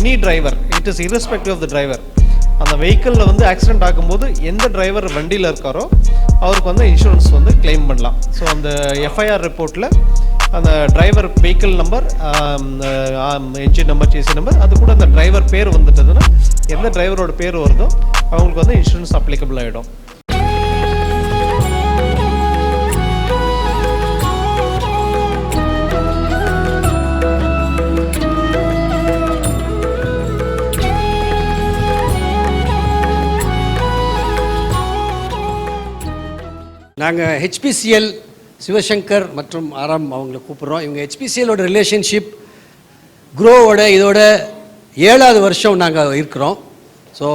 Any driver it is irrespective of the driver அந்த வெஹிக்கிளில் வந்து ஆக்சிடென்ட் ஆகும்போது எந்த டிரைவர் வண்டியில் இருக்காரோ அவருக்கு வந்து இன்சூரன்ஸ் வந்து கிளைம் பண்ணலாம். ஸோ அந்த எஃப்ஐஆர் ரிப்போர்ட்டில் அந்த driver vehicle number engine number chassis number அது கூட அந்த டிரைவர் பேர் வந்துட்டதுன்னா எந்த டிரைவரோட பேர் வருதோ அவங்களுக்கு வந்து இன்சூரன்ஸ் அப்ளிகபிள் ஆகிடும் நாங்கள் ஹெச்பிசிஎல் சிவசங்கர் மற்றும் ஆராம் அவங்களை கூப்பிட்றோம். இவங்க ஹெச்பிசிஎலோட ரிலேஷன்ஷிப் குரோவோட இதோட ஏழாவது வருஷம் நாங்கள் இருக்கிறோம். ஸோ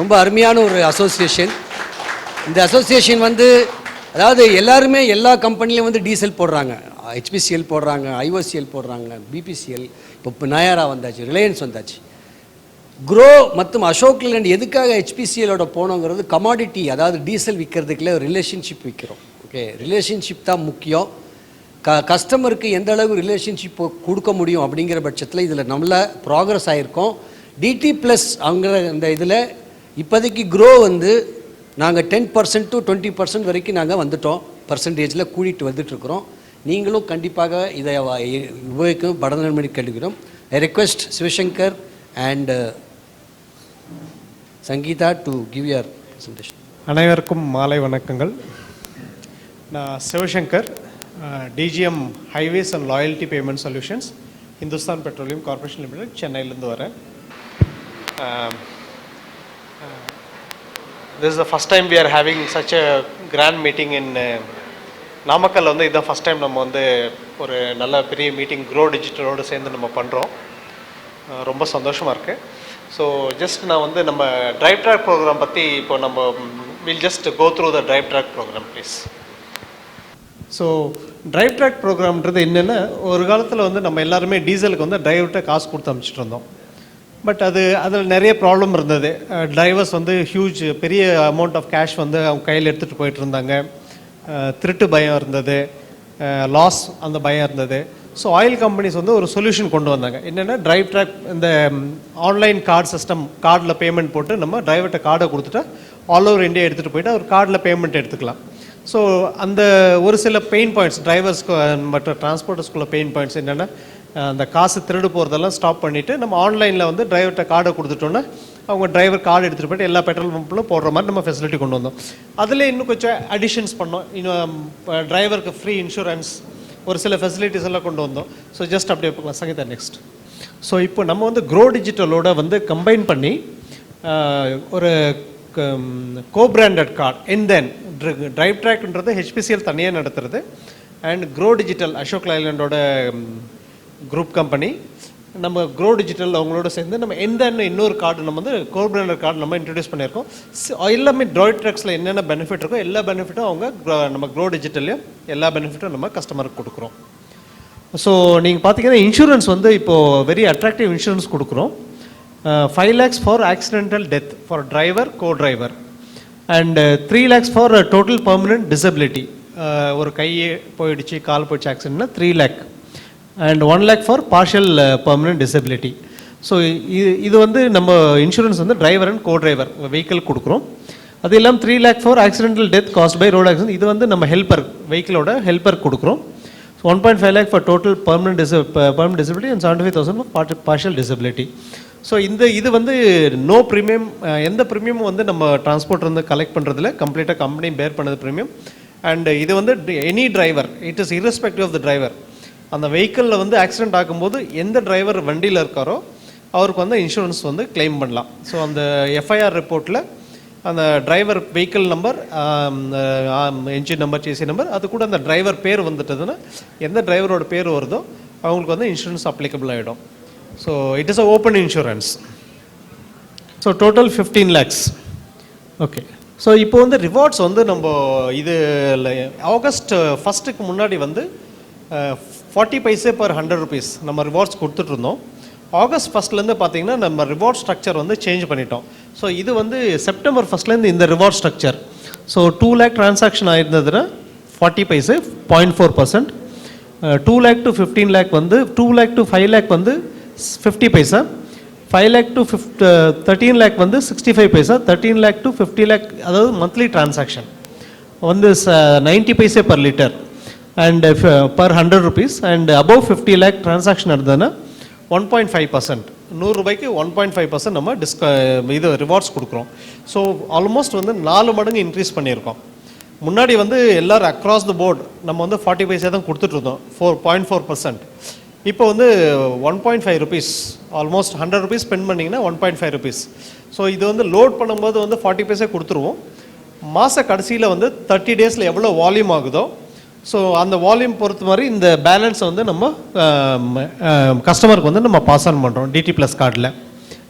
ரொம்ப அருமையான ஒரு அசோசியேஷன் இந்த அசோசியேஷன் வந்து அதாவது எல்லாருமே எல்லா கம்பெனிலையும் வந்து டீசல் போடுறாங்க. ஹெச்பிசிஎல் போடுறாங்க ஐஓசிஎல் போடுறாங்க பிபிசிஎல் இப்போ நயாரா வந்தாச்சு ரிலையன்ஸ் வந்தாச்சு. குரோ மற்றும் அசோக் லேண்ட் எதுக்காக ஹெச்பிசிஎலோட போனோங்கிறது கமாடிட்டி அதாவது டீசல் விற்கிறதுக்குள்ள ரிலேஷன்ஷிப் விற்கிறோம் ஓகே ரிலேஷன்ஷிப் தான் முக்கியம். க கஸ்டமருக்கு எந்த அளவு ரிலேஷன்ஷிப் கொடுக்க முடியும் அப்படிங்கிற பட்சத்தில் இதில் நல்ல ப்ராக்ரஸ் ஆகிருக்கோம் டிடி ப்ளஸ் அவங்கிற அந்த இதில் இப்போதைக்கு க்ரோ வந்து நாங்கள் ten percent to twenty percent வரைக்கும் நாங்கள் வந்துட்டோம். பர்சன்டேஜில் கூட்டிகிட்டு வந்துட்டுருக்குறோம் நீங்களும் கண்டிப்பாக இதை உபயோகிக்கும் படநன்மணி கேட்டுக்கிறோம். I request Sivasankar and Sangeetha to give your presentation அனைவருக்கும் மாலை வணக்கங்கள். நான் Sivasankar DGM highways and loyalty payment solutions Hindustan Petroleum Corporation Limited சென்னையிலேருந்து வரேன். This is the first time we are having such a grand meeting in Namakkal வந்து இதுதான் first time நம்ம வந்து ஒரு நல்ல பெரிய மீட்டிங் க்ரோ டிஜிட்டலோடு சேர்ந்து நம்ம பண்ணுறோம் ரொம்ப சந்தோஷமாக இருக்குது ஸோ ஜஸ்ட் நான் வந்து நம்ம ட்ரைவ் ட்ராக் ப்ரோக்ராம் பற்றி இப்போ நம்ம will just go through the drive track program please so drive track ப்ரோக்ராம்ன்றது என்னென்னா ஒரு காலத்தில் வந்து நம்ம எல்லாருமே டீசலுக்கு வந்து டிரைவர்கிட்ட காசு கொடுத்து அனுப்பிச்சிட்டு இருந்தோம். பட் அது அதில் நிறைய ப்ராப்ளம் இருந்தது. டிரைவர்ஸ் வந்து ஹியூஜ் பெரிய அமௌண்ட் ஆஃப் கேஷ் வந்து அவங்க கையில் எடுத்துகிட்டு போயிட்டு இருந்தாங்க. திருட்டு பயம் இருந்தது. லாஸ் அந்த பயம் இருந்தது. ஸோ ஆயில் கம்பெனிஸ் வந்து ஒரு சொல்யூஷன் கொண்டு வந்தாங்க. என்னென்னா டிரைவ் ட்ராக் இந்த ஆன்லைன் கார்டு சிஸ்டம் கார்டில் பேமெண்ட் போட்டு நம்ம டிரைவர்கிட்ட கார்டை கொடுத்துட்டா ஆல் ஓவர் இந்தியா எடுத்துகிட்டு போயிட்டு அவர் கார்டில் பேமெண்ட் எடுத்துக்கலாம். ஸோ அந்த ஒரு சில பெயின் பாயிண்ட்ஸ் டிரைவர்ஸ்க்கு மற்ற டிரான்ஸ்போர்ட்டர்ஸ்குள்ள பெயின் பாயிண்ட்ஸ் என்னென்னா அந்த காசு திருடு போகிறதெல்லாம் ஸ்டாப் பண்ணிவிட்டு நம்ம ஆன்லைனில் வந்து டிரைவர்கிட்ட கார்டை கொடுத்துட்டோன்னா அவங்க டிரைவர் கார்டு எடுத்துகிட்டு போயிட்டு எல்லா பெட்ரோல் பம்பிலும் போடுற மாதிரி நம்ம ஃபெசிலிட்டி கொண்டு வந்தோம். அதில் இன்னும் கொஞ்சம் அடிஷன்ஸ் பண்ணோம். இன்னும் டிரைவருக்கு ஃப்ரீ இன்சூரன்ஸ் ஒரு சில ஃபெசிலிட்டிஸ் எல்லாம் கொண்டு வந்தோம். ஸோ ஜஸ்ட் அப்படியே பார்க்கலாம். சங்கீதா நெக்ஸ்ட் ஸோ இப்போ நம்ம வந்து க்ரோ டிஜிட்டலோட வந்து கம்பைன் பண்ணி ஒரு கோ பிராண்டட் கார்டு என் தென் ட்ரைவ் ட்ராக்ன்றது ஹெச்பிசிஎல் தனியாக நடத்துறது. அண்ட் க்ரோ டிஜிட்டல் அசோக் லைலண்டோட குரூப் கம்பெனி நம்ம க்ரோ டிஜிட்டல் அவங்களோட சேர்ந்து நம்ம எந்த இன்னொரு கார்டு நம்ம வந்து கோ பிராண்டட் கார்டு நம்ம இன்ட்ரடியூஸ் பண்ணியிருக்கோம். எல்லாமே ட்ராய்ட் ட்ராக்ஸில் என்னென்ன பெனிஃபிட் இருக்கோ எல்லா பெனிஃபிட்டும் அவங்க நம்ம க்ரோ டிஜிட்டல்லையும் எல்லா பெனிஃபிட்டும் நம்ம கஸ்டமருக்கு கொடுக்குறோம். ஸோ நீங்கள் பார்த்தீங்கன்னா இன்சூரன்ஸ் வந்து இப்போது வெரி அட்ராக்டிவ் இன்சூரன்ஸ் கொடுக்குறோம். Five lakhs for accidental death for driver co driver and three lakhs for total permanent disability ஒரு கை போயிடுச்சு கால் போயிடுச்சு ஆக்சிடென்ட்னா three lakh and one lakh for partial permanent disability so இது இது வந்து நம்ம இன்சூரன்ஸ் வந்து driver and co driver vehicle கொடுக்குறோம். அது இல்லாமல் three lakh for accidental death caused by road accident இது வந்து நம்ம ஹெல்ப்பர் வெஹிக்கிளோட ஹெல்ப்பர் கொடுக்குறோம். One point five lakh for total permanent டிச permanent disability and seventy five thousand for partial disability so இந்த இது வந்து நோ ப்ரீமியம் எந்த ப்ரீமியமும் வந்து நம்ம டிரான்ஸ்போர்ட் வந்து கலெக்ட் பண்ணுறதுல கம்ப்ளீட்டாக கம்பெனி பேர் பண்ணது ப்ரீமியம் அண்ட் இது வந்து any driver it is irrespective of the driver அந்த வெஹிக்கிளில் வந்து ஆக்சிடென்ட் ஆகும்போது எந்த டிரைவர் வண்டியில் இருக்காரோ அவருக்கு வந்து இன்சூரன்ஸ் வந்து கிளைம் பண்ணலாம். ஸோ அந்த எஃப்ஐஆர் ரிப்போர்ட்டில் அந்த driver vehicle number engine number chassis number அது கூட அந்த டிரைவர் பேர் வந்துட்டதுன்னா எந்த டிரைவரோட பேர் வருதோ அவங்களுக்கு வந்து இன்சூரன்ஸ் அப்ளிகபிள் ஆகிடும் so it is a open insurance so total fifteen lakhs okay so இப்போ வந்து ரிவார்ட்ஸ் வந்து நம்ம இது ஆகஸ்ட் ஃபஸ்ட்டுக்கு முன்னாடி வந்து forty paise per hundred rupees நம்ம ரிவார்ட்ஸ் கொடுத்துட்ருந்தோம் ஆகஸ்ட் ஃபஸ்ட்லேருந்து பார்த்தீங்கன்னா நம்ம ரிவார்ட் ஸ்ட்ரக்சர் வந்து சேஞ்ச் பண்ணிட்டோம். ஸோ இது வந்து செப்டம்பர் ஃபஸ்ட்லேருந்து இந்த reward structure so two lakh transaction ஆயிருந்ததுன்னா forty paise point four percent two lakh to fifteen lakh வந்து two lakh to five lakh வந்து fifty paisa five lakh to fifty thirteen lakh வந்து sixty five paisa thirteen lakh to fifty lakh அதாவது monthly transaction வந்து ச ninety paise per litre and per hundred rupees and above fifty lakh transaction இருந்ததுன்னா one point five percent நூறுரூபாய்க்கு one point five percent நம்ம டிஸ்க uh, இது rewards கொடுக்குறோம். So almost வந்து நாலு மடங்கு இன்க்ரீஸ் பண்ணியிருக்கோம். முன்னாடி வந்து எல்லோரும் அக்ராஸ் த போர்டு நம்ம வந்து ஃபார்ட்டி பைசே தான் கொடுத்துட்ருந்தோம் ஃபோர் பாயிண்ட் ஃபோர் பர்சன்ட் இப்போ வந்து one point five rupees almost hundred rupees spend பண்ணிங்கன்னா one point five rupees so இது வந்து லோட் பண்ணும்போது வந்து ஃபார்ட்டி பைசே கொடுத்துருவோம். மாத கடைசியில் வந்து தேர்ட்டி டேஸில் எவ்வளோ வால்யூம் ஆகுதோ ஸோ அந்த வால்யூம் பொறுத்த மாதிரி இந்த பேலன்ஸை வந்து நம்ம கஸ்டமருக்கு வந்து நம்ம பாஸ் ஆன் பண்ணுறோம் டிடி ப்ளஸ் கார்டில்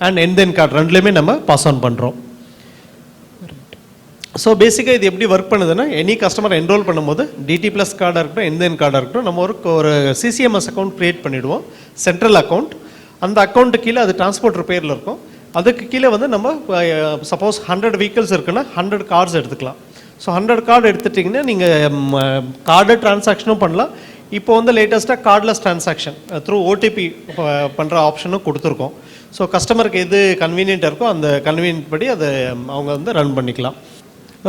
அண்ட் என்தென் கார்டு ரெண்டுலேயுமே நம்ம பாஸ் ஆன் பண்ணுறோம் ஸோ பேசிக்காக இது எப்படி ஒர்க் பண்ணுதுன்னா எனி கஸ்டமர் என்ரோல் பண்ணும்போது டிடி ப்ளஸ் கார்டாக இருக்கட்டும் என்தென் கார்டாக இருக்கட்டும் நம்ம ஒரு ஒரு சிசிஎம்எஸ் அக்கௌண்ட் க்ரியேட் பண்ணிவிடுவோம் சென்ட்ரல் அக்கௌண்ட் அந்த அக்கௌண்ட்டு கீழே அது டிரான்ஸ்போர்ட் பேரில் இருக்கும். அதுக்கு கீழே வந்து நம்ம சப்போஸ் ஹண்ட்ரட் வெஹிக்கிள்ஸ் இருக்குன்னா ஹண்ட்ரட் கார்ட்ஸ் எடுத்துக்கலாம். ஸோ ஹண்ட்ரட் கார்டு எடுத்துட்டிங்கன்னா நீங்கள் கார்டு டிரான்சாக்ஷனும் பண்ணலாம். இப்போ வந்து லேட்டஸ்ட்டாக கார்ட்லெஸ் டிரான்சாக்ஷன் த்ரூ ஓடிபி பண்ணுற ஆப்ஷனும் கொடுத்துருக்கோம். ஸோ கஸ்டமருக்கு எது கன்வீனியண்ட்டாக இருக்கோ அந்த கன்வீனியன்ட் படி அதை அவங்க வந்து ரன் பண்ணிக்கலாம்.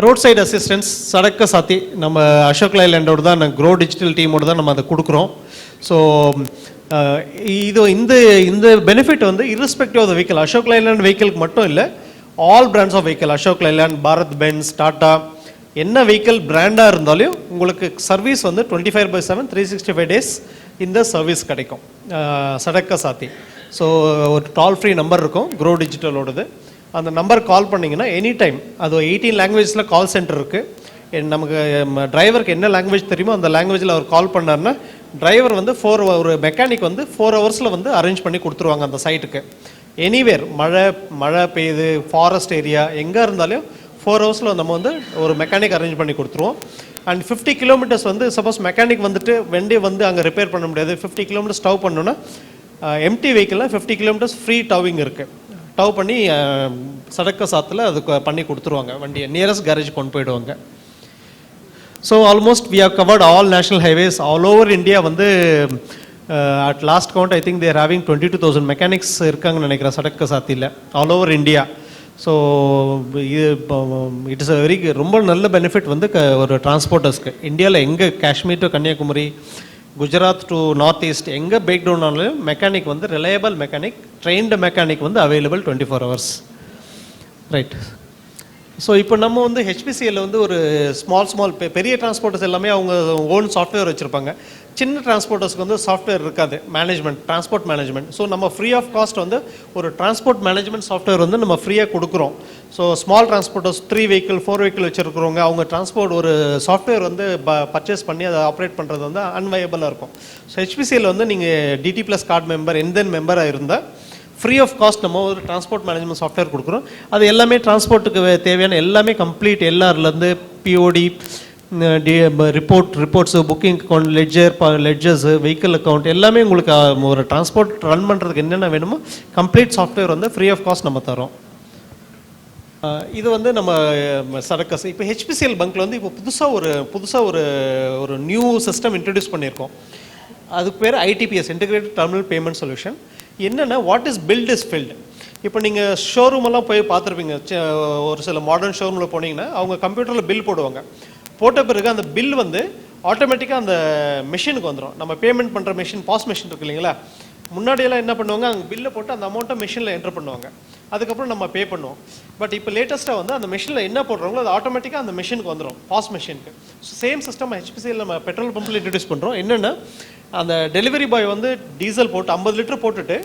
ரோட் சைடு அசிஸ்டன்ஸ் சடக்க சாத்தி நம்ம அசோக் லைலாண்டோட தான் க்ரோ டிஜிட்டல் டீமோடு தான் நம்ம அதை கொடுக்குறோம். ஸோ இது இந்த இந்த பெனிஃபிட் வந்து irrespective of the vehicle Ashok Leyland வெஹிக்கிளுக்கு மட்டும் இல்லை all brands of vehicle Ashok Leyland Bharat Benz Tata என்ன வெஹிக்கிள் பிராண்டாக இருந்தாலும் உங்களுக்கு சர்வீஸ் வந்து twenty five by seven three sixty five days இந்த சர்வீஸ் கிடைக்கும். சடக்க சாத்தி. ஸோ ஒரு டால் ஃப்ரீ நம்பர் இருக்கும் க்ரோ டிஜிட்டலோடது அந்த நம்பர் கால் பண்ணிங்கன்னா எனி டைம் அது எயிட்டீன் லாங்குவேஜில் கால் சென்டர் இருக்குது நமக்கு டிரைவருக்கு என்ன லாங்குவேஜ் தெரியுமோ அந்த லாங்குவேஜில் அவர் கால் பண்ணாருன்னா டிரைவர் வந்து ஃபோர் ஒரு மெக்கானிக் வந்து ஃபோர் ஹவர்ஸில் வந்து அரேஞ்ச் பண்ணி கொடுத்துருவாங்க அந்த சைட்டுக்கு எனிவேர் மழை மழை பெய்யுது ஃபாரஸ்ட் ஏரியா எங்கே இருந்தாலும் ஃபோர் ஹவர்ஸில் நம்ம வந்து ஒரு மெக்கானிக் அரேஞ்ச் பண்ணி கொடுத்துருவோம். அண்ட் ஃபிஃப்டி கிலோமீட்டர்ஸ் வந்து சப்போஸ் மெக்கானிக் வந்துட்டு வெண்டே வந்து அங்கே ரிப்பேர் பண்ண முடியாது. ஃபிஃப்டி கிலோமீட்டர்ஸ் டவ் பண்ணோன்னா எம்டி வெஹிக்கிளில் ஃபிஃப்டி கிலோமீட்டர்ஸ் ஃப்ரீ டவ்விங் இருக்குது டவ் பண்ணி சடக்க சாத்தில் அது பண்ணி கொடுத்துருவாங்க. வண்டியை நியரஸ்ட் கேரேஜ் கொண்டு போயிடுவாங்க. So almost we have covered all national highways all over India வந்து at last count I think there having twenty two thousand mechanics இருக்காங்கன்னு நினைக்கிறேன் சடக்க சாத்தியில் ஆல் ஓவர் இந்தியா ஸோ இது இட் இஸ் அ வெரி ரொம்ப நல்ல benefit வந்து க- ஒரு டிரான்ஸ்போர்ட்டர்ஸ்க்கு இந்தியாவில் எங்கே Kashmir to Kanyakumari Gujarat to north east எங்கே பிரேக் டவுன் ஆனாலும் மெக்கானிக் வந்து ரிலையபிள் மெக்கானிக் ட்ரெயின்டு மெக்கானிக் வந்து available twenty four hours right so இப்போ நம்ம வந்து ஹெச்பிசிஎல் வந்து ஒரு ஸ்மால் ஸ்மால் பெரிய டிரான்ஸ்போர்ட்டர்ஸ் எல்லாமே அவங்க ஓன் சாஃப்ட்வேர் வச்சுருப்பாங்க. சின்ன டிரான்ஸ்போர்ட்டர்ஸ்க்கு வந்து சாஃப்ட்வேர் இருக்காது. மேனேஜ்மெண்ட் டிரான்ஸ்போர்ட் மேனேஜ்மெண்ட் ஸோ நம்ம ஃப்ரீ ஆஃப் காஸ்ட் வந்து ஒரு டிரான்ஸ்போர்ட் மேனேஜ்மெண்ட் சாஃப்ட்வேர் வந்து நம்ம ஃப்ரீயாக கொடுக்குறோம். So small transporters three vehicle four vehicle வச்சுருக்கிறவங்க அவங்க டிரான்ஸ்போர்ட் ஒரு சாஃப்ட்வேர் வந்து ப பர்ச்சேஸ் பண்ணி அதை ஆப்ரேட் பண்ணுறது வந்து அன்வயபிளாக இருக்கும். ஸோ ஹெச்பிசியில் வந்து நீங்கள் டிடி ப்ளஸ் கார்டு மெம்பர் எந்தென் மெம்பராக இருந்தால் ஃப்ரீ ஆஃப் காஸ்ட் நம்ம ஒரு டிரான்ஸ்போர்ட் மேனேஜ்மெண்ட் சாஃப்ட்வேர் கொடுக்குறோம். அது எல்லாமே டிரான்ஸ்போர்ட்டுக்கு தேவையான எல்லாமே complete எல்ஆர்லேருந்து POD report reports booking account ledger ledgers vehicle account எல்லாமே உங்களுக்கு ஒரு டிரான்ஸ்போர்ட் ரன் பண்ணுறதுக்கு என்னென்ன வேணுமோ கம்ப்ளீட் சாஃப்ட்வேர் வந்து ஃப்ரீ ஆஃப் காஸ்ட் நம்ம தரோம் இது வந்து நம்ம சரக்கஸ் இப்போ ஹெச்பிசிஎல் பங்க்கில் வந்து இப்போ புதுசாக ஒரு புதுசாக ஒரு ஒரு நியூ சிஸ்டம் இன்ட்ரடியூஸ் பண்ணியிருக்கோம். அதுக்கு பேர் ITPS integrated terminal payment solution என்னென்னா what is billed is filled இப்போ நீங்கள் ஷோரூமெல்லாம் போய் பார்த்துருப்பீங்க. ஒரு சில மாடர்ன் ஷோரூமில் போனீங்கன்னா அவங்க கம்ப்யூட்டரில் பில் போடுவாங்க. போட்ட பிறகு அந்த பில் வந்து ஆட்டோமேட்டிக்காக அந்த மிஷினுக்கு வந்துடும் நம்ம பேமெண்ட் பண்ணுற மிஷின் பாஸ் மிஷின் இருக்கு இல்லைங்களா? முன்னாடியெல்லாம் என்ன பண்ணுவாங்க? அங்கே பில்லை போட்டு அந்த அமௌண்ட்டை மிஷினில் என்ட்ரு பண்ணுவாங்க. அதுக்கப்புறம் நம்ம பே பண்ணுவோம். பட் இப்போ லேட்டஸ்ட்டாக வந்து அந்த மிஷினில் என்ன போடுறாங்களோ அது ஆட்டோமேட்டிக்காக அந்த மிஷினுக்கு வந்துடும் பாஸ் மிஷினுக்கு ஸோ சேம் சிஸ்டம் ஹெச்பிசியில் நம்ம பெட்ரோல் பம்பில் இன்ட்ரடியூஸ் பண்ணுறோம் என்னென்னா அந்த டெலிவரி பாய் வந்து டீசல் போட்டு ஐம்பது லிட்டர் போட்டுட்டு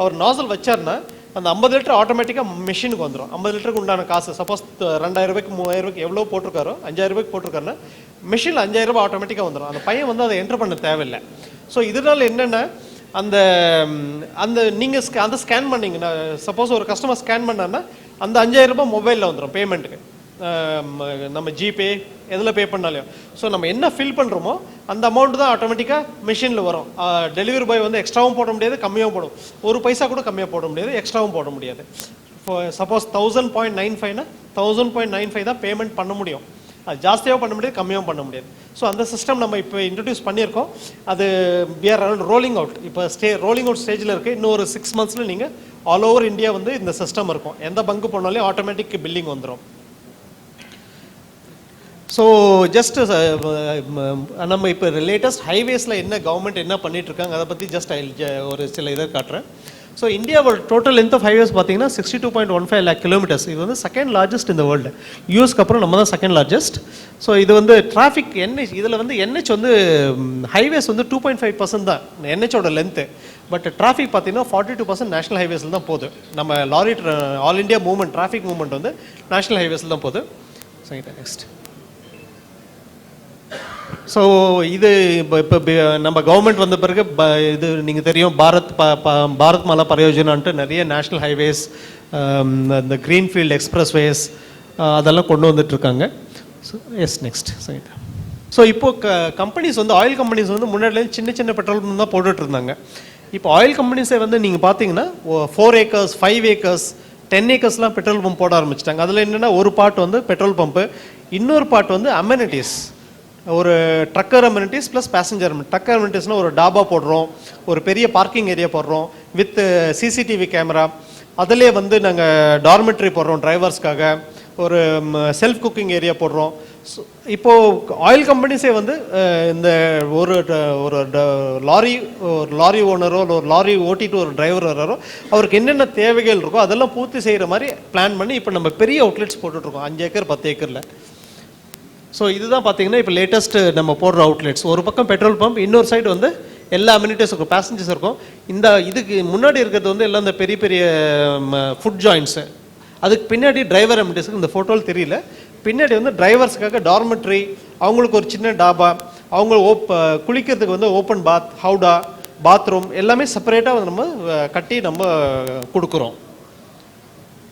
அவர் நாசல் வச்சார்னா அந்த ஐம்பது லிட்டர் ஆட்டோமேட்டிக்காக மிஷினுக்கு வந்துடும் ஐம்பது லிட்டருக்கு உண்டான காசு. சப்போஸ் ரெண்டாயிரம் ரூபாய்க்கு மூவாயிரம் ரூபாய்க்கு எவ்வளோ போட்டிருக்காரோ அஞ்சாயிரம் ரூபாய்க்கு போட்டிருக்காருன்னா மிஷினில் அஞ்சாயிரம் ரூபாய் ஆட்டோமேட்டிக்காக வந்துடும் அந்த பையன் வந்து அதை என்டர் பண்ண தேவையில்லை. ஸோ இதனால என்னென்ன அந்த அந்த நீங்கள் ஸ்கே அந்த ஸ்கேன் பண்ணீங்கன்னா சப்போஸ் ஒரு கஸ்டமர் ஸ்கேன் பண்ணான்னா அந்த அஞ்சாயிரம் ரூபாய் மொபைலில் வந்துடும் பேமெண்ட்டுக்கு நம்ம ஜிபே எதில் பே பண்ணாலையும் ஸோ நம்ம என்ன ஃபில் பண்ணுறோமோ அந்த அமௌண்ட் தான் ஆட்டோமேட்டிக்காக மிஷினில் வரும். டெலிவரி பாய் வந்து எக்ஸ்ட்ராவும் போட முடியாது கம்மியாகவும் போடும். ஒரு பைசா கூட கம்மியாக போட முடியாது எக்ஸ்ட்ராவும் போட முடியாது. சப்போஸ் தௌசண்ட் பாயிண்ட் நைன் ஃபைவ்னா தௌசண்ட் பாயிண்ட் நைன் ஃபைவ் தான் பேமெண்ட் பண்ண முடியும். அது ஜாஸ்தியாகவும் பண்ண முடியாது கம்மியாகவும் பண்ண முடியாது. ஸோ அந்த சிஸ்டம் நம்ம இப்போ இன்ட்ரடியூஸ் பண்ணியிருக்கோம். அது பிஆர் அரௌண்ட் ரோலிங் அவுட் இப்போ ஸ்டே ரோலிங் அவுட் ஸ்டேஜில் இருக்குது இன்னும் ஒரு சிக்ஸ் மந்த்ஸில் நீங்கள் ஆல் ஓவர் இந்தியா வந்து இந்த சிஸ்டம் இருக்கும். எந்த பங்கு போனாலும் ஆட்டோமேட்டிக் பில்லிங் வந்துடும் so just uh, um, um, நம்ம இப்போ லேட்டஸ்ட் ஹைவேஸில் என்ன கவர்மெண்ட் என்ன பண்ணிட்டு இருக்காங்க அதை பற்றி ஜஸ்ட் ஐ uh, ஒரு சில இதை காட்டுறேன். ஸோ இந்தியாவோட டோட்டல் லென்த் ஆஃப் ஹைவேஸ் பார்த்தீங்கன்னா sixty two point one five lakh kilometres இது வந்து செகண்ட் லார்ஜஸ்ட் இந்த வேர்ல்டு யூஎஸ்க்கு அப்புறம் நம்ம தான் செகண்ட் லார்ஜஸ்ட் ஸோ இது வந்து டிராஃபிக் என்ஹெச் இதில் வந்து என்ஹெச் வந்து ஹைவேஸ் வந்து டூ பாயிண்ட் ஃபைவ் பர்சன்ட் தான். என்ஹெச்சோட லென்த்து பட் டிராஃபிக் பார்த்தீங்கன்னா ஃபார்ட்டி டூ பர்சன்ட் நேஷனல் ஹைவேஸில் தான் போகுது. நம்ம lorry all India movement traffic movement வந்து நேஷனல் ஹைவேஸில் தான் போகுது. ஸோ நெக்ஸ்ட் ஸோ இது இப்போ இப்போ நம்ம கவர்மெண்ட் வந்த பிறகு ப இது நீங்கள் தெரியும் பாரத் ப ப- பாரத் மாலா பரியோஜனான்ட்டு நிறைய நேஷ்னல் ஹைவேஸ் இந்த க்ரீன்ஃபீல்ட் எக்ஸ்பிரஸ்வேஸ் அதெல்லாம் கொண்டு வந்துட்டுருக்காங்க so yes next side so இப்போ க கம்பெனிஸ் வந்து ஆயில் கம்பெனிஸ் வந்து முன்னாடிலேருந்து சின்ன சின்ன பெட்ரோல் பம்ப் தான் போட்டுட்டு இருந்தாங்க இப்போ ஆயில் கம்பெனிஸே வந்து நீங்கள் பார்த்தீங்கன்னா four acres five acres ten ஏக்கர்ஸ்லாம் petrol pump போட ஆரம்பிச்சிட்டாங்க. அதில் என்னென்னா ஒரு பார்ட் வந்து பெட்ரோல் பம்பு இன்னொரு பார்ட் வந்து அமெனிட்டிஸ் ஒரு trucker amenities plus passenger trucker அமெனிட்டிஸ்னால் ஒரு டாபா போடுறோம் ஒரு பெரிய பார்க்கிங் ஏரியா போடுறோம் வித் சிசிடிவி கேமரா அதிலே வந்து நாங்கள் டார்மெட்ரி போடுறோம் டிரைவர்ஸ்க்காக ஒரு செல்ஃப் குக்கிங் ஏரியா போடுறோம். இப்போது ஆயில் கம்பெனிஸே வந்து இந்த ஒரு ட- ஒரு ட- லாரி ஒரு லாரி ஓனரோ இல்லை ஒரு லாரி ஓட்டிட்டு ஒரு டிரைவர் வர்றாரோ அவருக்கு என்னென்ன தேவைகள் இருக்கோ அதெல்லாம் பூர்த்தி செய்கிற மாதிரி பிளான் பண்ணி இப்போ நம்ம பெரிய அவுட்லெட்ஸ் போட்டுட்ருக்கோம் அஞ்சு ஏக்கர் பத்து ஏக்கரில். ஸோ இதுதான் பார்த்தீங்கன்னா இப்போ லேட்டஸ்ட் நம்ம போடுற அவுட்லெட்ஸ் ஒரு பக்கம் பெட்ரோல் பம்ப் இன்னொரு சைடு வந்து எல்லா அமினிட்டிஸ் இருக்கும் பேசஞ்சர்ஸ் இருக்கும். இந்த இதுக்கு முன்னாடி இருக்கிறது வந்து எல்லாம் இந்த பெரிய பெரிய ஃபுட் ஜாயின்ஸு அதுக்கு பின்னாடி டிரைவர் அம்யூனிட்டிஸ்க்கு இந்த ஃபோட்டோவில் தெரியல. பின்னாடி வந்து டிரைவர்ஸுக்காக டார்மெட்ரி அவங்களுக்கு ஒரு சின்ன டாபா அவங்க ஓப் குளிக்கிறதுக்கு வந்து ஓப்பன் பாத் ஹவுடா பாத்ரூம் எல்லாமே செப்பரேட்டாக வந்து நம்ம கட்டி நம்ம கொடுக்குறோம்.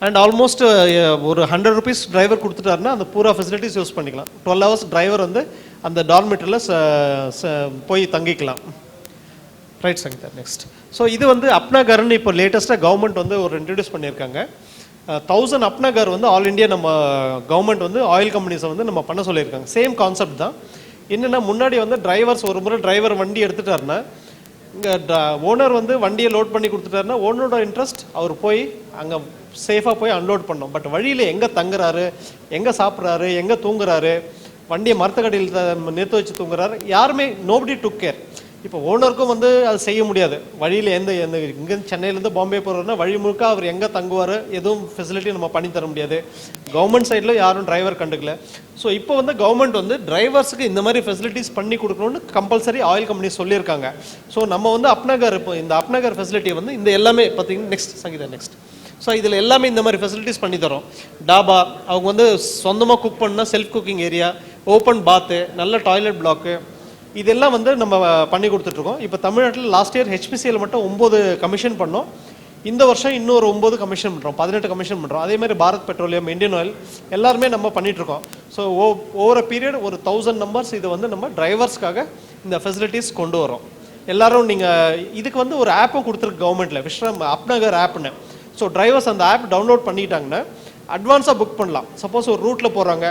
அண்ட் ஆல்மோஸ்ட் uh, ஒரு ஹண்ட்ரட் ருபீஸ் டிரைவர் கொடுத்துட்டாருன்னா அந்த பூரா ஃபெசிலிட்டிஸ் யூஸ் பண்ணிக்கலாம். டுவெல் ஹவர்ஸ் டிரைவர் வந்து அந்த டார்மெட்டரில் போய் தங்கிக்கலாம். ரைட் சங்கீதா நெக்ஸ்ட் ஸோ இது வந்து அப்னாகர்னு இப்போ லேட்டஸ்ட்டாக கவர்மெண்ட் வந்து ஒரு இன்ட்ரடியூஸ் பண்ணியிருக்காங்க. தௌசண்ட் அப்னாகர் வந்து ஆல் இந்தியா நம்ம கவர்மெண்ட் வந்து ஆயில் கம்பெனிஸை வந்து நம்ம பண்ண சொல்லியிருக்காங்க. சேம் கான்செப்ட் தான். என்னென்னா முன்னாடி வந்து டிரைவர்ஸ் ஒரு முறை டிரைவர் வண்டி எடுத்துட்டாருன்னா இங்கே ஓனர் வந்து வண்டியை லோட் பண்ணி கொடுத்துட்டாருன்னா ஓனரோட இன்ட்ரெஸ்ட் அவர் போய் அங்கே சேஃபாக போய் அன்லோட் பண்ணோம். பட் வழியில் எங்கே தங்குறாரு எங்கே சாப்பிட்றாரு எங்கே தூங்குறாரு வண்டியை மரத்துக்கடியில் நிறுத்த வச்சு தூங்குறாரு யாருமே நோபடி டுக் கேர் இப்போ ஓனருக்கும் வந்து அது செய்ய முடியாது. வழியில் எந்த எந்த இங்கேருந்து சென்னையிலேருந்து பாம்பே போகிறோன்னா வழி முழுக்க அவர் எங்கே தங்குவார் எதுவும் ஃபெசிலிட்டி நம்ம பண்ணி தர முடியாது. கவர்மெண்ட் சைடில் யாரும் டிரைவர் கண்டுக்கல. ஸோ இப்போ வந்து கவர்மெண்ட் வந்து டிரைவர்ஸுக்கு இந்த மாதிரி ஃபெசிலிட்டிஸ் பண்ணி கொடுக்கணும்னு கம்பல்சரி ஆயில் கம்பெனி சொல்லியிருக்காங்க. ஸோ நம்ம வந்து அப்னகர் இப்போ இந்த அப்நகர் ஃபெசிலிட்டி வந்து இந்த எல்லாமே பார்த்தீங்கன்னா நெக்ஸ்ட் சங்கீதா நெக்ஸ்ட் ஸோ இதில் எல்லாமே இந்த மாதிரி ஃபெசிலிட்டிஸ் பண்ணி தரோம். டாபா அவங்க வந்து சொந்தமாக குக் பண்ணால் செல்ஃப் குக்கிங் ஏரியா ஓப்பன் பாத்து நல்ல டாய்லெட் பிளாக்கு இதெல்லாம் வந்து நம்ம பண்ணி கொடுத்துட்ருக்கோம். இப்போ தமிழ்நாட்டில் லாஸ்ட் இயர் ஹெச்பிசியில் மட்டும் ஒம்பது கமிஷன் பண்ணோம். இந்த வருஷம் இன்னொரு ஒம்பது கமிஷன் பண்ணுறோம் பதினெட்டு கமிஷன் பண்ணுறோம் அதே மாதிரி பாரத் பெட்ரோலியம் இந்தியன் ஆயில் எல்லாருமே நம்ம பண்ணிகிட்ருக்கோம் ஸோ ஓ ஓவர பீரியட் ஒரு தௌசண்ட் நம்பர்ஸ் இது வந்து நம்ம டிரைவர்ஸ்க்காக இந்த ஃபெசிலிட்டிஸ் கொண்டு வரோம் எல்லாரும் நீங்கள் இதுக்கு வந்து ஒரு ஆப்பும் கொடுத்துருக்கு கவர்மெண்ட்டில் விஸ்ரம் அப்நகர் ஆப்னு ஸோ டிரைவர்ஸ் அந்த ஆப் டவுன்லோட் பண்ணிட்டாங்கன்னா அட்வான்ஸாக புக் பண்ணலாம். சப்போஸ் ஒரு ரூட்டில் போகிறாங்க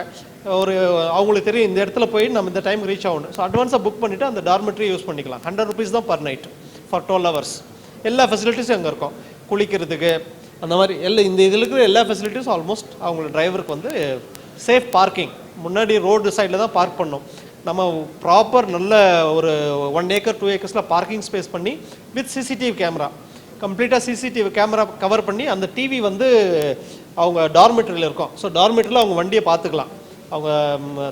ஒரு அவங்களுக்கு தெரியும் இந்த இடத்துல போய் நம்ம இந்த டைம் ரீச் ஆகணும். ஸோ அட்வான்ஸாக புக் பண்ணிவிட்டு அந்த டார்மெட்ரி யூஸ் பண்ணிக்கலாம். ஹண்ட்ரட் ருபீஸ் தான் per night for twelve hours எல்லா ஃபெசிலிட்டிஸும் அங்கே இருக்கும். குளிக்கிறதுக்கு அந்த மாதிரி எல்லா இந்த இதில் இருக்கிற எல்லா ஃபெசிலிட்டிஸும் ஆல்மோஸ்ட் அவங்களோட டிரைவருக்கு வந்து சேஃப் பார்க்கிங் முன்னாடி ரோடு சைடில் தான் பார்க் பண்ணோம். நம்ம ப்ராப்பர் நல்ல ஒரு ஒன் ஏக்கர் டூ ஏக்கர்ஸில் பார்க்கிங் ஸ்பேஸ் பண்ணி வித் சிசிடிவி கேமரா கம்ப்ளீட்டாக சிசிடிவி கேமரா கவர் பண்ணி அந்த டிவி வந்து அவங்க டார்மெட்ரியில் இருக்கும். ஸோ டார்மெட்ரியில் அவங்க வண்டியை பார்த்துக்கலாம். அவங்க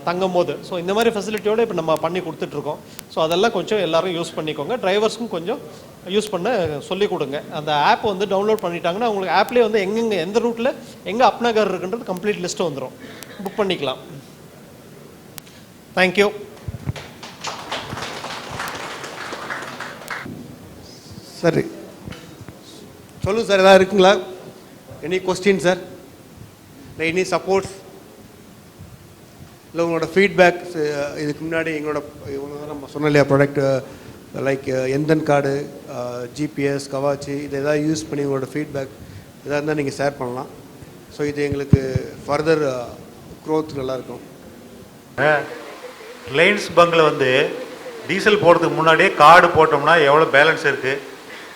தங்கும் போது ஸோ இந்த மாதிரி ஃபெசிலிட்டியோடு இப்போ நம்ம பண்ணி கொடுத்துட்ருக்கோம். ஸோ அதெல்லாம் கொஞ்சம் எல்லோரும் யூஸ் பண்ணிக்கோங்க. டிரைவர்ஸ்க்கும் கொஞ்சம் யூஸ் பண்ண சொல்லி கொடுங்க. அந்த ஆப் வந்து டவுன்லோட் பண்ணிட்டாங்கன்னா உங்களுக்கு ஆப்லேயே வந்து எங்கெங்கே எந்த ரூட்டில் எங்கே அப்னகர் இருக்குன்றது கம்ப்ளீட் லிஸ்ட்டு வந்துடும் புக் பண்ணிக்கலாம். தேங்க்யூ சரி. சொல்லுங்கள் சார் எதாவது இருக்குங்களா? எனி கொஸ்டின் சார் இல்லை எனி சப்போர்ட்ஸ் இல்லை உங்களோட ஃபீட்பேக் இதுக்கு முன்னாடி எங்களோட இவ்வளோ நம்ம சொன்னோம் இல்லையா ப்ராடக்ட் லைக் எந்தன் கார்டு ஜிபிஎஸ் கவாச்சி இதை எதாவது யூஸ் பண்ணி உங்களோட ஃபீட்பேக் எதாக இருந்தால் நீங்கள் ஷேர் பண்ணலாம். ஸோ இது எங்களுக்கு ஃபர்தர் க்ரோத் நல்லாயிருக்கும். ரிலையன்ஸ் பங்கில் வந்து டீசல் போடுறதுக்கு முன்னாடியே கார்டு போட்டோம்னா எவ்வளோ பேலன்ஸ் இருக்குது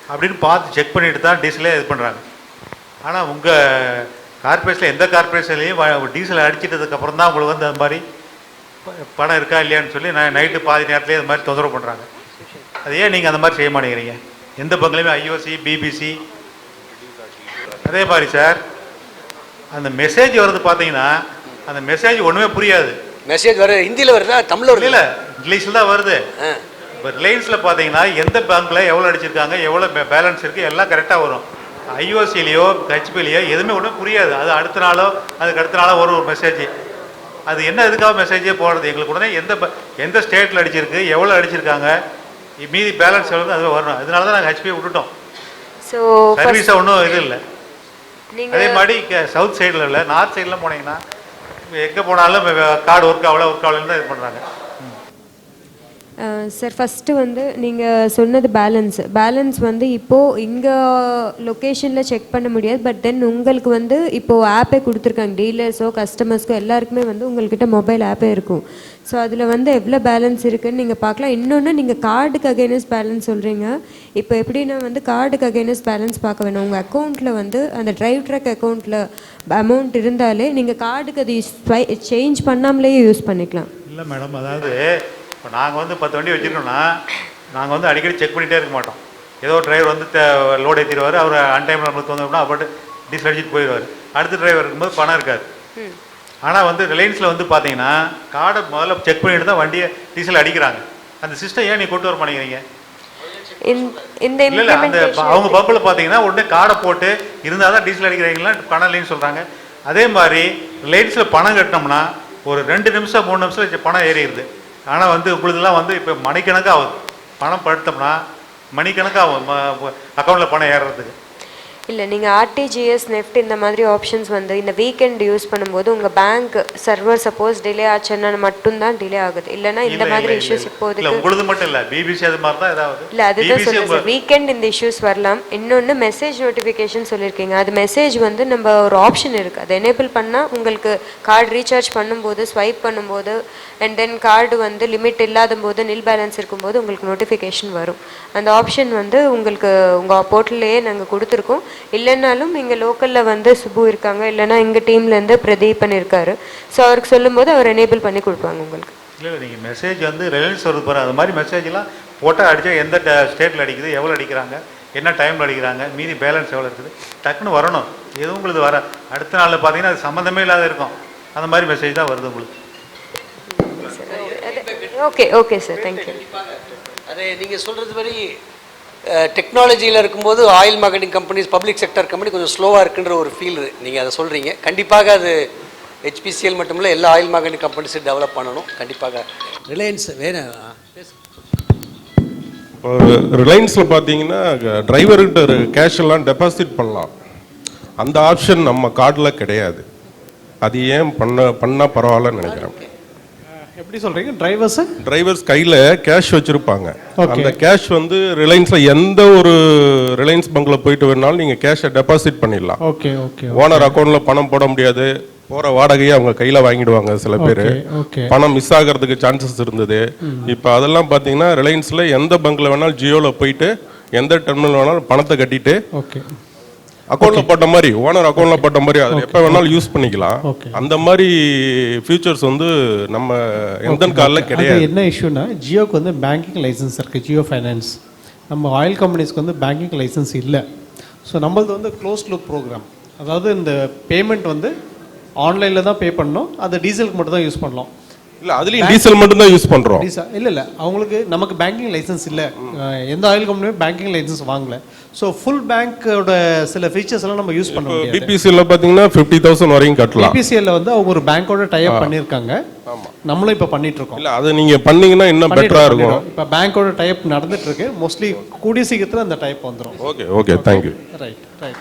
அப்படின்னு பார்த்து செக் பண்ணிட்டு தான் டீசலே இது பண்ணுறாங்க ஆனால் உங்கள் கார்பரேஷனில் எந்த கார்பரேஷன்லேயும் டீசல் அடிச்சிட்டதுக்கப்புறம் தான் உங்களுக்கு வந்து அந்த மாதிரி பணம் இருக்கா இல்லையான்னு சொல்லி நான் நைட்டு பாதி நேரத்துலேயே அது மாதிரி தொந்தரவு பண்ணுறாங்க அது ஏன் நீங்கள் அந்த மாதிரி செய்ய மாட்டேங்கிறீங்க? எந்த பங்குலையுமே ஐஓசி பிபிசி அதே மாதிரி சார் அந்த மெசேஜ் வருது பார்த்தீங்கன்னா அந்த மெசேஜ் ஒன்றுமே புரியாது. மெசேஜ் வர ஹிந்தியில் வருதா தமிழில் வருது? இல்லை இங்கிலீஷில் தான் வருது. இப்போ ரிலையன்ஸில் பார்த்தீங்கன்னா எந்த பேங்க்கில் எவ்வளோ அடிச்சிருக்காங்க எவ்வளோ பேலன்ஸ் இருக்குது எல்லாம் கரெக்டாக வரும். ஐஓசிலேயோ ஹெச்பிலேயோ எதுவுமே ஒன்றும் புரியாது. அது அடுத்த நாளோ அதுக்கு அடுத்த நாளோ வரும் ஒரு மெசேஜ் அது என்ன எதுக்காக மெசேஜே போடுறது? எங்களுக்கு உடனே எந்த எந்த ஸ்டேட்டில் அடிச்சிருக்கு எவ்வளோ அடிச்சிருக்காங்க மீதி பேலன்ஸ் எவ்வளோ அது வரணும். அதனால தான் நாங்கள் ஹெச்பி விட்டுட்டோம். ஸோ சர்வீஸை ஒன்றும் இது இல்லை. அதே மாதிரி சவுத் சைடில் இல்லை நார்த் சைடில் போனீங்கன்னா எங்கே போனாலும் கார்டு ஒர்க் ஆகல ஒர்க் ஆகலன்னு தான் இது பண்ணுறாங்க சார் ஃபஸ்ட்டு வந்து நீங்கள் சொன்னது பேலன்ஸ் பேலன்ஸ் வந்து இப்போது இங்கே லொக்கேஷனில் செக் பண்ண முடியாது பட் தென் உங்களுக்கு வந்து இப்போது ஆப்பே கொடுத்துருக்காங்க டீலர்ஸோ கஸ்டமர்ஸ்க்கோ எல்லாருக்குமே வந்து உங்கள்கிட்ட மொபைல் ஆப்பே இருக்கும். ஸோ அதில் வந்து எவ்வளோ பேலன்ஸ் இருக்குதுன்னு நீங்கள் பார்க்கலாம். இன்னொன்று நீங்கள் கார்டுக்கு அகைனஸ்ட் பேலன்ஸ் சொல்கிறீங்க இப்போ எப்படின்னா வந்து கார்டுக்கு அகைனஸ்ட் பேலன்ஸ் பார்க்க வேணும். உங்கள் அக்கௌண்ட்டில் வந்து அந்த ட்ரைவ் ட்ரக் அக்கௌண்ட்டில் அமௌண்ட் இருந்தாலே நீங்கள் கார்டுக்கு அது சேஞ்ச் பண்ணாமலேயே யூஸ் பண்ணிக்கலாம். இல்லை மேடம் அதாவது இப்போ நாங்கள் வந்து பத்து வண்டி வச்சுருக்கோம்னா நாங்கள் வந்து அடிக்கடி செக் பண்ணிகிட்டே இருக்க மாட்டோம். ஏதோ டிரைவர் வந்து லோட் ஏற்றிடுவார் அவர் அன் டைமில் நம்மளுக்கு வந்தோம்னா அப்பட்டு டீசல் அடிச்சுட்டு போயிடுவார். அடுத்த டிரைவர் இருக்கும்போது பணம் இருக்காது. ஆனால் வந்து ரிலையன்ஸில் வந்து பார்த்தீங்கன்னா கார்டை முதல்ல செக் பண்ணிட்டு தான் வண்டியை டீசல் அடிக்கிறாங்க. அந்த சிஸ்டம் ஏன் நீ கொண்டு வர மாட்டேங்கிறீங்க? இந்த- இல்லை அந்த அவங்க பப்பில் பார்த்தீங்கன்னா உடனே கார்டை போட்டு இருந்தால் தான் டீசல் அடிக்கிறீங்களா பணம் இல்லைன்னு சொல்கிறாங்க அதே மாதிரி ரிலையன்ஸில் பணம் கட்டினோம்னா ஒரு ரெண்டு நிமிஷம் மூணு நிமிஷம் பணம் ஏறிடுது. ஆனால் வந்து உங்களுக்குலாம் வந்து இப்போ மணிக்கணக்காக ஆகுது. பணம் படுத்தோம்னா மணிக்கணக்காக ஆகும். அக்கௌண்ட்டில் பணம் ஏறுறதுக்கு. இல்லை நீங்கள் ஆர்டிஜிஎஸ் நெஃப்ட் இந்த மாதிரி ஆப்ஷன்ஸ் வந்து இந்த வீக்கெண்ட் யூஸ் பண்ணும்போது உங்கள் பேங்க் சர்வர் சப்போஸ் டிலே ஆச்சுன்னா மட்டும்தான் டிலே ஆகுது. இல்லைன்னா இந்த மாதிரி இஷ்யூஸ். இப்போதைக்கு இல்ல உங்களுது மட்டும் இல்லை. பிபிசி அது மாதிரி தான் ஏதாவது? இல்லை அதுதான் BBC சொல்லுங்க உங்க- சார் வீக்கெண்ட் இந்த இஷ்யூஸ் வரலாம். இன்னொன்று மெசேஜ் நோட்டிஃபிகேஷன் சொல்லியிருக்கீங்க. அது மெசேஜ் வந்து நம்ம ஒரு ஆப்ஷன் இருக்குது அதை எனேபிள் பண்ணால் உங்களுக்கு கார்டு ரீசார்ஜ் பண்ணும்போது ஸ்வைப் பண்ணும்போது அண்ட் தென் கார்டு வந்து லிமிட் இல்லாத போது நில் பேலன்ஸ் இருக்கும்போது உங்களுக்கு நோட்டிஃபிகேஷன் வரும். அந்த ஆப்ஷன் வந்து உங்களுக்கு உங்கள் போர்ட்டல்லையே நாங்கள் கொடுத்துருக்கோம். இல்லைன்னாலும் இங்கே லோக்கலில் வந்து சுப்பு இருக்காங்க. இல்லைன்னா எங்கள் டீம்லேருந்து பிரதீபன் இருக்காரு. ஸோ அவருக்கு சொல்லும்போது அவர் எனேபிள் பண்ணி கொடுப்பாங்க உங்களுக்கு. இல்லை இல்லை நீங்கள் மெசேஜ் வந்து ரிலையன்ஸ் வருது பாரு அது மாதிரி மெசேஜ்லாம் போட்டால் அடித்தா எந்த ஸ்டேட்டில் அடிக்குது எவ்வளோ அடிக்கிறாங்க என்ன டைமில் அடிக்கிறாங்க மீதி பேலன்ஸ் எவ்வளோ இருக்குது. டக்குன்னு வரணும். எதுவும் உங்களுக்கு வர அடுத்த நாளில் பார்த்தீங்கன்னா அது சம்மந்தமே இல்லாத இருக்கும். அந்த மாதிரி மெசேஜ் தான் வருது உங்களுக்கு. ஓகே ஓகே சார் தேங்க்யூ அது நீங்கள் சொல்கிறது மாதிரி டெக்னாலஜியில் இருக்கும்போது oil marketing companies public sector company கொஞ்சம் ஸ்லோவாக இருக்குன்ற ஒரு ஃபீல் நீங்கள் அதை சொல்கிறீங்க கண்டிப்பாக அது ஹெச்பிசிஎல் மட்டுமில்ல எல்லா ஆயில் மார்க்கெட்டிங் கம்பெனிஸும் டெவலப் பண்ணணும். கண்டிப்பாக. ரிலையன்ஸ் வேணும் ரிலையன்ஸில் பார்த்தீங்கன்னா டிரைவர்கிட்ட ஒரு கேஷ் எல்லாம் டெபாசிட் பண்ணலாம். அந்த ஆப்ஷன் நம்ம கார்டில் கிடையாது. அது ஏன் பண்ண பண்ணால் பரவாயில்லன்னு நினைக்கிறேன். எப்படி சொல்கிறீங்க டிரைவர்ஸு டிரைவர்ஸ் கையில் கேஷ் வச்சுருப்பாங்க. அந்த கேஷ் வந்து ரிலையன்ஸில் எந்த ஒரு ரிலையன்ஸ் பங்கில் போயிட்டு வேணாலும் நீங்கள் கேஷை டெபாசிட் பண்ணிடலாம். ஓகே ஓகே ஓனர் அக்கௌண்ட்டில் பணம் போட முடியாது. போகிற வாடகையை அவங்க கையில் வாங்கிடுவாங்க சில பேர். பணம் மிஸ் ஆகிறதுக்கு சான்சஸ் இருந்தது. இப்போ அதெல்லாம் பார்த்தீங்கன்னா ரிலையன்ஸில் எந்த பங்கில் வேணாலும் ஜியோவில் போயிட்டு எந்த டெர்மினல் வேணாலும் பணத்தை கட்டிட்டு ஓகே அக்கௌண்ட்ல போட்ட மாதிரி ஓனர் அக்கௌண்ட்ல போட்ட மாதிரி அது எப்போ வேணாலும் யூஸ் பண்ணிக்கலாம். அந்த மாதிரி ஃபியூச்சர்ஸ் வந்து நம்ம எந்த காலில் கிடையாது. என்ன இஷ்யூனா ஜியோக்கு வந்து பேங்கிங் லைசன்ஸ் இருக்குது ஜியோ ஃபைனான்ஸ் நம்ம ஆயில் கம்பெனிஸ்க்கு வந்து பேங்கிங் லைசன்ஸ் இல்லை. ஸோ நம்மளது வந்து க்ளோஸ் லுக் ப்ரோக்ராம் அதாவது இந்த பேமெண்ட் வந்து ஆன்லைனில் தான் பே பண்ணணும் அது டீசலுக்கு மட்டும் தான் யூஸ் பண்ணலாம். இல்ல அதுலயும் டீசல் மட்டும் தான் யூஸ் பண்றோம். இல்லை இல்லை. அவங்களுக்கு நமக்கு பேங்கிங் லைசன்ஸ் இல்லை. எந்த ஆயில் கம்பெனியும் பேங்கிங் லைசன்ஸ் வாங்கல. ஸோ ஃபுல் பேங்க்கோட சில ஃபீச்சர்ஸ் எல்லாம் நம்ம யூஸ் பண்ண முடியாது. பிபிசியில் பார்த்தீங்கன்னா ஃபிஃப்டி தௌசண்ட் வரையும் கட்டலாம். பிபிசிஎல்ல வந்து அவங்க ஒரு பேங்க்கோட டைப் பண்ணியிருக்காங்க நம்மளும் இப்போ பண்ணிட்டு இருக்கோம். இல்ல அதை நீங்க பண்ணீங்கன்னா இன்னும் பெட்டரா இருக்கும். இப்போ பேங்க்கோட டைப் நடந்துட்டு இருக்கு. மோஸ்ட்லி கூடிய சீக்கிரத்தில் அந்த டைப் வந்துடும் okay okay thank you right right